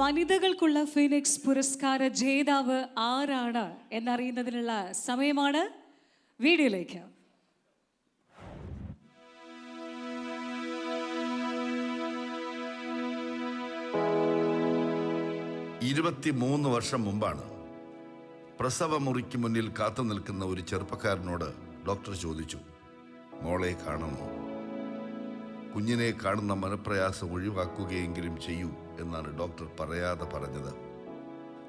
വനിതകൾക്കുള്ള phoenix പുരസ്കാര ജേതാവ് ആരാണ് എന്നറിയുന്നതിനുള്ള സമയമാണ് വീഡിയോയിലേക്ക്. ഇരുപത്തിമൂന്ന് വർഷം മുമ്പാണ് പ്രസവമുറിക്ക് മുന്നിൽ കാത്തു നിൽക്കുന്ന ഒരു ചെറുപ്പക്കാരനോട് ഡോക്ടർ ചോദിച്ചു മോളെ കാണണോ കുഞ്ഞിനെ കാണുന്ന മനപ്രയാസം ഒഴിവാക്കുകയെങ്കിലും ചെയ്യൂ എന്നാണ് ഡോക്ടർ പറയാതെ പറഞ്ഞത്.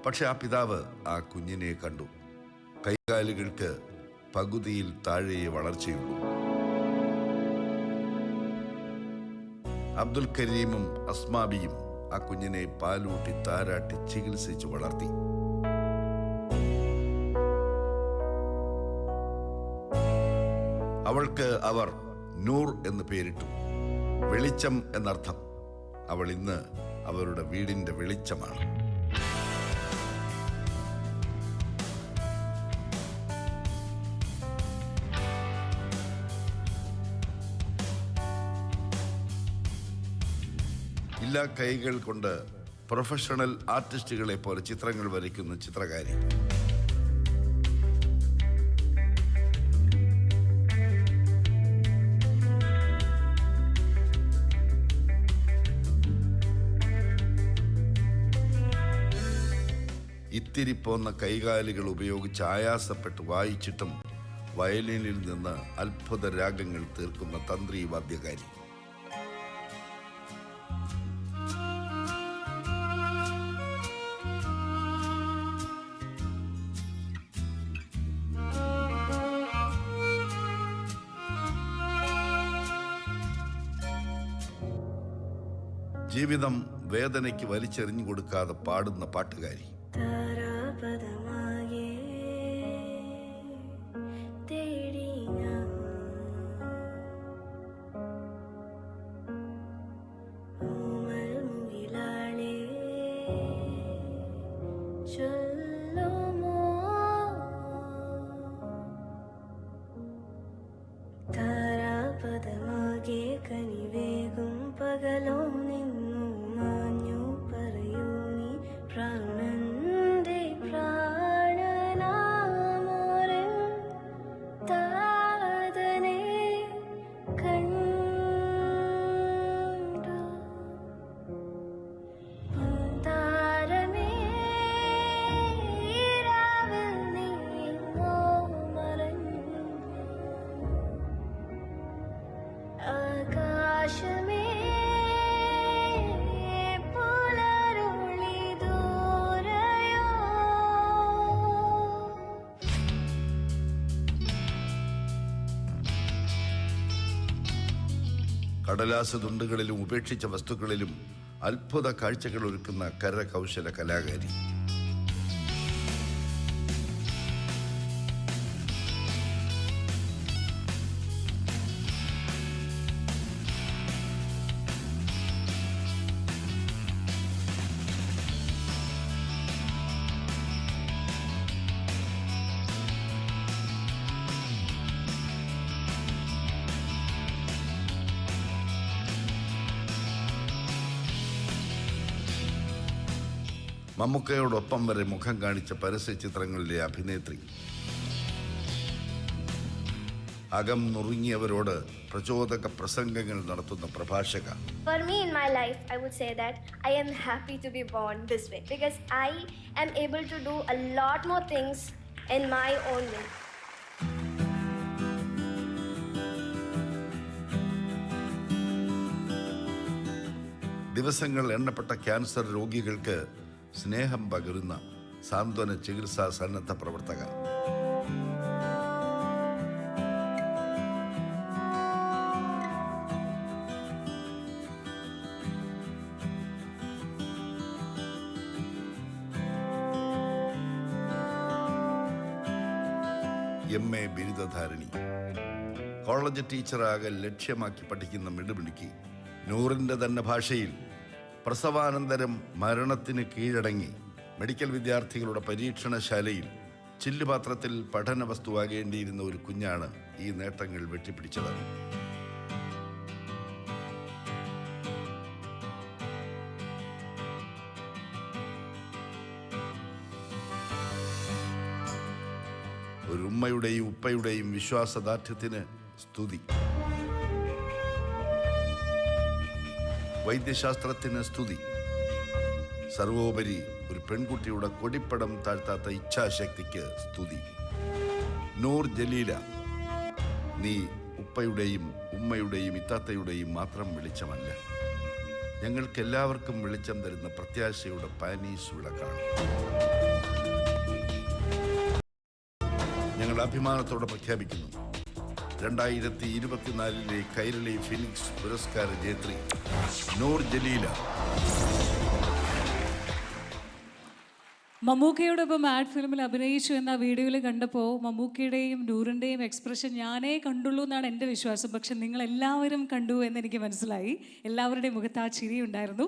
പക്ഷെ ആ പിതാവ് ആ കുഞ്ഞിനെ കണ്ടു. കൈകാലുകൾക്ക് പകുതിയിൽ താഴെയെ വളർച്ചയുള്ളൂ. അബ്ദുൽ കരീമും അസ്മാബിയും ആ കുഞ്ഞിനെ പാലൂട്ടി താരാട്ടി ചികിത്സിച്ച് വളർത്തി. അവൾക്ക് അവർ നൂർ എന്ന് പേരിട്ടു. വെളിച്ചം എന്നർത്ഥം. അവൾ ഇന്ന് അവരുടെ വീടിന്റെ വെളിച്ചമാണ്. ഇല്ലാ കൈകൾ കൊണ്ട് പ്രൊഫഷണൽ ആർട്ടിസ്റ്റുകളെ പോലെ ചിത്രങ്ങൾ വരയ്ക്കുന്ന ചിത്രകാരി. ഇത്തിരി പോന്ന കൈകാലുകൾ ഉപയോഗിച്ച് ആയാസപ്പെട്ട് വായിച്ചിട്ടും വയലിനിൽ നിന്ന് അത്ഭുത രാഗങ്ങൾ തീർക്കുന്ന തന്ത്രി വാദ്യകാരി. ജീവിതം വേദനയ്ക്ക് വലിച്ചെറിഞ്ഞു കൊടുക്കാതെ പാടുന്ന പാട്ടുകാരി. but I want കടലാസ് തുണ്ടുകളിലും ഉപേക്ഷിച്ച വസ്തുക്കളിലും അത്ഭുത കാഴ്ചകൾ ഒരുക്കുന്ന കരകൗശല കലാകാരി. മമ്മൂക്കയോടൊപ്പം വരെ മുഖം കാണിച്ച പരസ്യ ചിത്രങ്ങളിലെ അഭിനേത്രി അകം നുറുങ്ങിയവരോട് പ്രചോദക പ്രസംഗങ്ങൾ നടത്തുന്ന പ്രഭാഷക For me in my life, I would say that I am happy to be born this way because I am able to do a lot more things in my own way. ദിവസങ്ങൾ എണ്ണപ്പെട്ട cancer രോഗികൾക്ക് സ്നേഹം പകരുന്ന സാന്ത്വന ചികിത്സാ സന്നദ്ധ പ്രവർത്തകർ. M A ബിരുദധാരിണി. College ടീച്ചറാകെ ലക്ഷ്യമാക്കി പഠിക്കുന്ന മിടുമിടുക്കി നൂറിന്റെ തന്നെ ഭാഷയിൽ പ്രസവാനന്തരം മരണത്തിന് കീഴടങ്ങി മെഡിക്കൽ വിദ്യാർത്ഥികളുടെ പരീക്ഷണശാലയിൽ ചില്ലുപാത്രത്തിൽ പഠന വസ്തുവാകേണ്ടിയിരുന്ന ഒരു കുഞ്ഞാണ് ഈ നേട്ടങ്ങൾ വെട്ടിപ്പിടിച്ചത്. ഒരു ഉമ്മയുടെയും ഉപ്പയുടെയും വിശ്വാസദാർഢ്യത്തിന് സ്തുതി. വൈദ്യശാസ്ത്രത്തിന് സ്തുതി. സർവോപരി ഒരു പെൺകുട്ടിയുടെ കൊടിപ്പടം താഴ്ത്താത്ത ഇച്ഛാശക്തിക്ക് സ്തുതി. നൂർ ജലീല നീ ഉപ്പയുടെയും ഉമ്മയുടെയും ഇത്താത്തയുടെയും മാത്രം വെളിച്ചമല്ല. ഞങ്ങൾക്കെല്ലാവർക്കും വെളിച്ചം തരുന്ന പ്രത്യാശയുടെ പാനീസ് വിളക്കാണ് ഞങ്ങൾ അഭിമാനത്തോടെ പ്രഖ്യാപിക്കുന്നു. രണ്ടായിരത്തി ഇരുപത്തിനാലിലെ കൈരളി ഫിനിക്സ് പുരസ്കാര ജേത്രി നൂർ ജലീല. മമ്മൂക്കയോടൊപ്പം ആഡ് ഫിലിമിൽ അഭിനയിച്ചു എന്ന വീഡിയോയിൽ കണ്ടപ്പോൾ മമ്മൂക്കയുടെയും നൂറിന്റെയും എക്സ്പ്രഷൻ ഞാനേ കണ്ടുള്ളൂ എന്നാണ് എന്റെ വിശ്വാസം. പക്ഷെ നിങ്ങൾ എല്ലാവരും കണ്ടു എന്ന് എനിക്ക് മനസ്സിലായി. എല്ലാവരുടെയും മുഖത്ത് ആ ചിരി ഉണ്ടായിരുന്നു.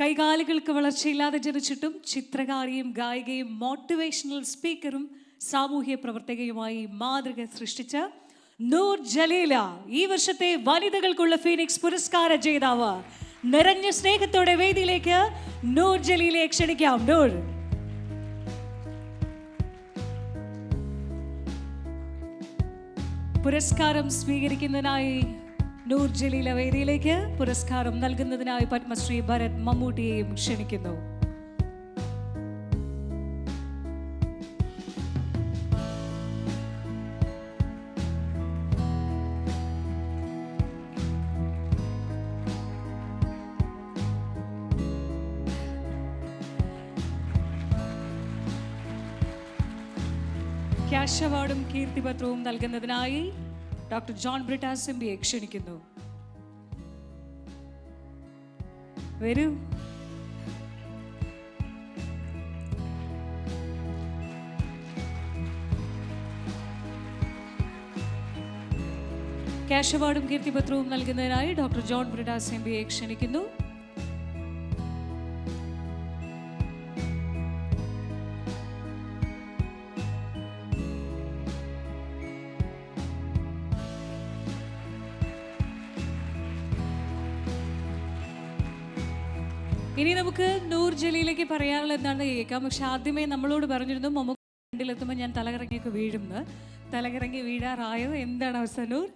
കൈകാലുകൾക്ക് വളർച്ചയില്ലാതെ ജനിച്ചിട്ടും ചിത്രകാരിയും ഗായികയും മോട്ടിവേഷണൽ സ്പീക്കറും സാമൂഹ്യ പ്രവർത്തകയുമായി മാതൃക സൃഷ്ടിച്ച നൂർ ജലീല ഈ വർഷത്തെ വനിതകൾക്കുള്ള ഫീനിക്സ് പുരസ്കാര ജേതാവ്. നിറഞ്ഞ സ്നേഹത്തോടെ വേദിയിലേക്ക് നൂർ ജലീലയെ ക്ഷണിക്കാം. നൂർ. പുരസ്കാരം സ്വീകരിക്കുന്നതിനായി നൂർ ജലീല വേദിയിലേക്ക് പുരസ്കാരം നൽകുന്നതിനായി പത്മശ്രീ ഭരത് മമ്മൂട്ടിയെയും ക്ഷണിക്കുന്നു. ക്യാഷ് അവാർഡും കീർത്തിപത്രവും നൽകുന്നതിനായി ഡോക്ടർ ജോൺ ബ്രിട്ടാസ് എം പിയെ ക്ഷണിക്കുന്നു. വരൂ. ക്യാഷ് അവാർഡും കീർത്തിപത്രവും നൽകുന്നതിനായി ഡോക്ടർ ജോൺ ബ്രിട്ടാസ് എം പിയെ ക്ഷണിക്കുന്നു. ഇനി നമുക്ക് നൂർ ജലീലേക്ക് പറയാനുള്ള എന്താണെന്ന് കേൾക്കാം. പക്ഷെ ആദ്യമേ നമ്മളോട് പറഞ്ഞിരുന്നു മമ്മൂക്ക കണ്ടിലെത്തുമ്പോൾ ഞാൻ തലകറങ്ങിയൊക്കെ വീഴുന്നത് തലകറങ്ങി വീഴാറായത് എന്താണ് അവസ്ഥ നൂർ?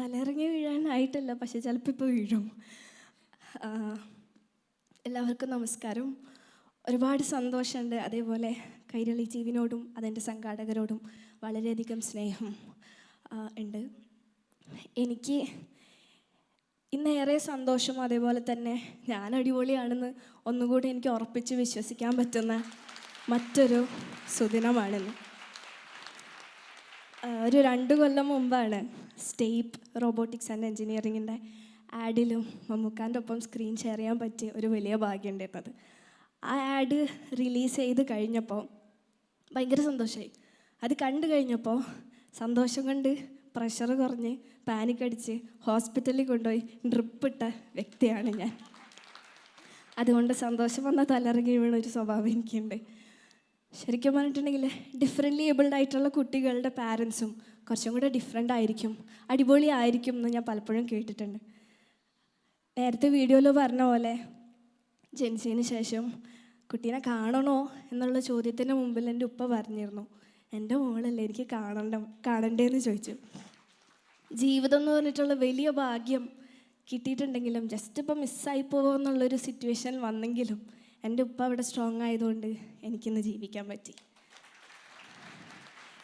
തലയിറങ്ങി വീഴാനായിട്ടല്ല പക്ഷെ ചിലപ്പോൾ ഇപ്പോൾ വീഴും. എല്ലാവർക്കും നമസ്കാരം. ഒരുപാട് സന്തോഷമുണ്ട്. അതേപോലെ കൈരളി ജീവിനോടും അതിന്റെ സംഘാടകരോടും. വളരെയധികം സ്നേഹം ഉണ്ട്. എനിക്ക് ഇന്നേറെ സന്തോഷം അതേപോലെ തന്നെ ഞാൻ അടിപൊളിയാണെന്ന് ഒന്നുകൂടി എനിക്ക് ഉറപ്പിച്ച് വിശ്വസിക്കാൻ പറ്റുന്ന മറ്റൊരു സുദിനമാണിന്ന്. ഒരു രണ്ട് കൊല്ലം മുമ്പാണ് സ്റ്റേപ്പ് റോബോട്ടിക്സ് ആൻഡ് എൻജിനീയറിങ്ങിന്റെ ആഡിലും മമ്മൂക്കാന്റെ ഒപ്പം സ്ക്രീൻ ഷെയർ ചെയ്യാൻ പറ്റിയ ഒരു വലിയ ഭാഗ്യം ഉണ്ടായിരുന്നത്. ആ ആഡ് റിലീസ് ചെയ്ത് കഴിഞ്ഞപ്പോൾ ഭയങ്കര സന്തോഷമായി. അത് കണ്ടു കഴിഞ്ഞപ്പോൾ സന്തോഷം കൊണ്ട് പ്രഷർ കുറഞ്ഞ് പാനിക് അടിച്ച് ഹോസ്പിറ്റലിൽ കൊണ്ടുപോയി ഡ്രിപ്പ് ഇട്ട വ്യക്തിയാണ് ഞാൻ. അതുകൊണ്ട് സന്തോഷം വന്ന തലറങ്ങി വീണ ഒരു സ്വഭാവം എനിക്കുണ്ട്. ശരിക്കും പറഞ്ഞിട്ടുണ്ടെങ്കിൽ ഡിഫറെന്റ്ലി ഏബിൾഡ് ആയിട്ടുള്ള കുട്ടികളുടെ പാരൻസും കുറച്ചും കൂടെ ഡിഫറെന്റ് ആയിരിക്കും അടിപൊളി ആയിരിക്കും എന്ന് ഞാൻ പലപ്പോഴും കേട്ടിട്ടുണ്ട്. നേരത്തെ വീഡിയോയിൽ പറഞ്ഞ പോലെ ജനിച്ചതിന് ശേഷം കുട്ടീനെ കാണണോ എന്നുള്ള ചോദ്യത്തിന് മുമ്പിൽ എന്റെ ഉപ്പ പറഞ്ഞിരുന്നു. എന്റെ മോളല്ലേ എനിക്ക് കാണണ്ട കാണണ്ടേന്ന് ചോദിച്ചു. ജീവിതം എന്ന് പറഞ്ഞിട്ടുള്ള വലിയ ഭാഗ്യം കിട്ടിയിട്ടുണ്ടെങ്കിലും ജസ്റ്റ് ഇപ്പോൾ മിസ്സായി പോകുമെന്നുള്ളൊരു സിറ്റുവേഷൻ വന്നെങ്കിലും എന്റെ ഉപ്പ അവിടെ സ്ട്രോങ് ആയതുകൊണ്ട് എനിക്കിന്ന് ജീവിക്കാൻ പറ്റി.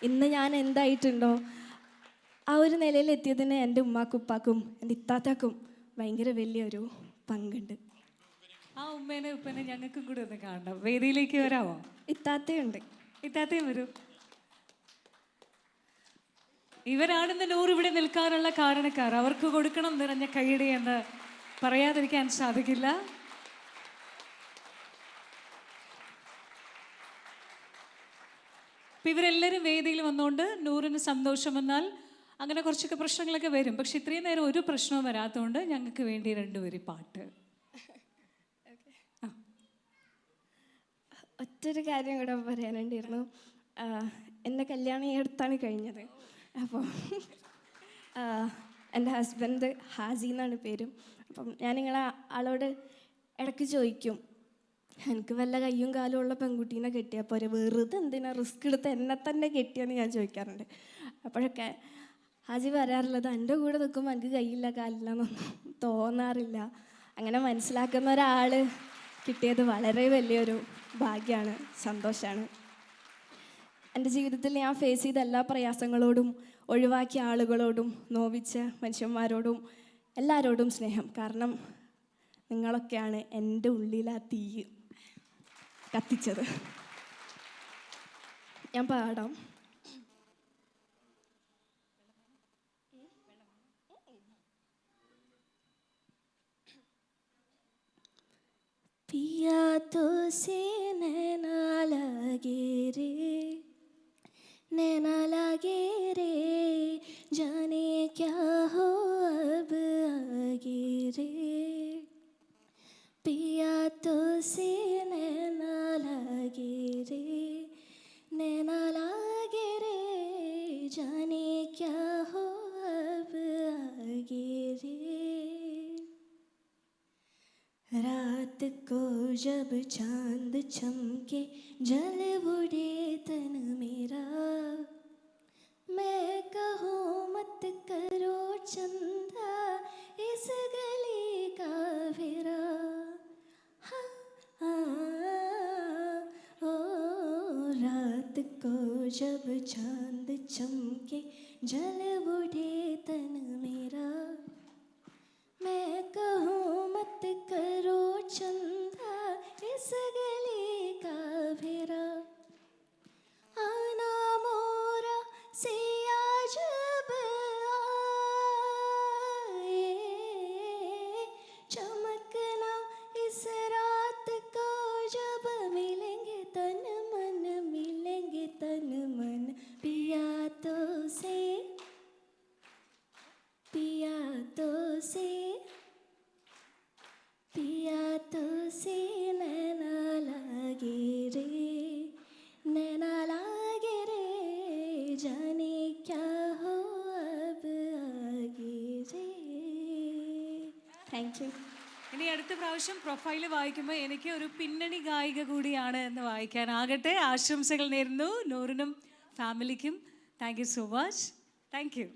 ഇന്ന് ഞാൻ എന്തായിട്ടുണ്ടോ? ആ ഒരു നിലയിൽ എത്തിയതിന് എന്റെ ഉമ്മാക്കും ഉപ്പാക്കും എന്റെ ഇത്താത്താക്കും ഭയങ്കര വലിയൊരു പങ്കുണ്ട്. ആ ഉമ്മേനെ ഉപ്പേനെ ഞങ്ങൾക്കും കൂടെ ഒന്ന് കാണണം. വേദിയിലേക്ക് വരാമോ? ഇത്താത്തയുണ്ട്. ഇത്താത്തയും വരൂ. ഇവരാണെന്ന് നൂറ് ഇവിടെ നിൽക്കാനുള്ള കാരണക്കാർ. അവർക്ക് കൊടുക്കണം നിറഞ്ഞ കൈയടി എന്ന് പറയാതിരിക്കാൻ സാധിക്കില്ല. അപ്പം ഇവരെല്ലാവരും വേദിയിൽ വന്നുകൊണ്ട് നൂറിന് സന്തോഷം വന്നാൽ അങ്ങനെ കുറച്ചൊക്കെ പ്രശ്നങ്ങളൊക്കെ വരും. പക്ഷെ ഇത്രയും നേരം ഒരു പ്രശ്നവും വരാത്തതുകൊണ്ട് ഞങ്ങൾക്ക് വേണ്ടി രണ്ടുപേരി പാട്ട്. ഒറ്റൊരു കാര്യം കൂടെ പറയാനുണ്ടായിരുന്നു. എന്റെ കല്യാണം ഈ അടുത്താണ് കഴിഞ്ഞത്. അപ്പോൾ എന്റെ ഹസ്ബൻഡ് ഹാസി എന്നാണ് പേരും. അപ്പം ഞാൻ നിങ്ങളെ ആളോട് ഇടയ്ക്ക് ചോദിക്കും എനിക്ക് വല്ല കയ്യും കാലും ഉള്ള പെൺകുട്ടീനെ കെട്ടിയാൽ പോരെ? വെറുതെ എന്തിനാ റിസ്ക് എടുത്ത് എന്നെ തന്നെ കെട്ടിയെന്ന് ഞാൻ ചോദിക്കാറുണ്ട്. അപ്പോഴൊക്കെ ഹാജി പറയാറുള്ളത് എന്റെ കൂടെ നിൽക്കുമ്പോൾ എനിക്ക് കയ്യില്ല കാലില്ല എന്നൊന്നും തോന്നാറില്ല. അങ്ങനെ മനസ്സിലാക്കുന്ന ഒരാൾ കിട്ടിയത് വളരെ വലിയൊരു ഭാഗ്യമാണ് സന്തോഷമാണ് എന്റെ ജീവിതത്തിൽ ഞാൻ ഫേസ് ചെയ്ത എല്ലാ പ്രയാസങ്ങളോടും ഒഴിവാക്കിയ ആളുകളോടും നോവിച്ച മനുഷ്യന്മാരോടും എല്ലാവരോടും സ്നേഹം. കാരണം നിങ്ങളൊക്കെയാണ് എന്റെ ഉള്ളിലാ തീ കത്തിച്ചത്. ഞാൻ പാടാം. പിയാ जब चाँद चमके जल उड़े तन मेरा। मैं कहूँ मत करो चंदा इस गली का फेरा। हाँ, हाँ, ओ रात को जब चाँद चमके जल उड़े तन मेरा। जाने क्या हो अब आगे रे थैंक यू ഇനി അടുത്ത പ്രാവശ്യം പ്രൊഫൈല് വായിക്കുമ്പോൾ എനിക്ക് ഒരു പിന്നണി ഗായിക കൂടിയാണ് എന്ന് വായിക്കാനാകട്ടെ ആശംസകൾ നേരുന്നു നൂറിനും ഫാമിലിക്കും thank you so much thank you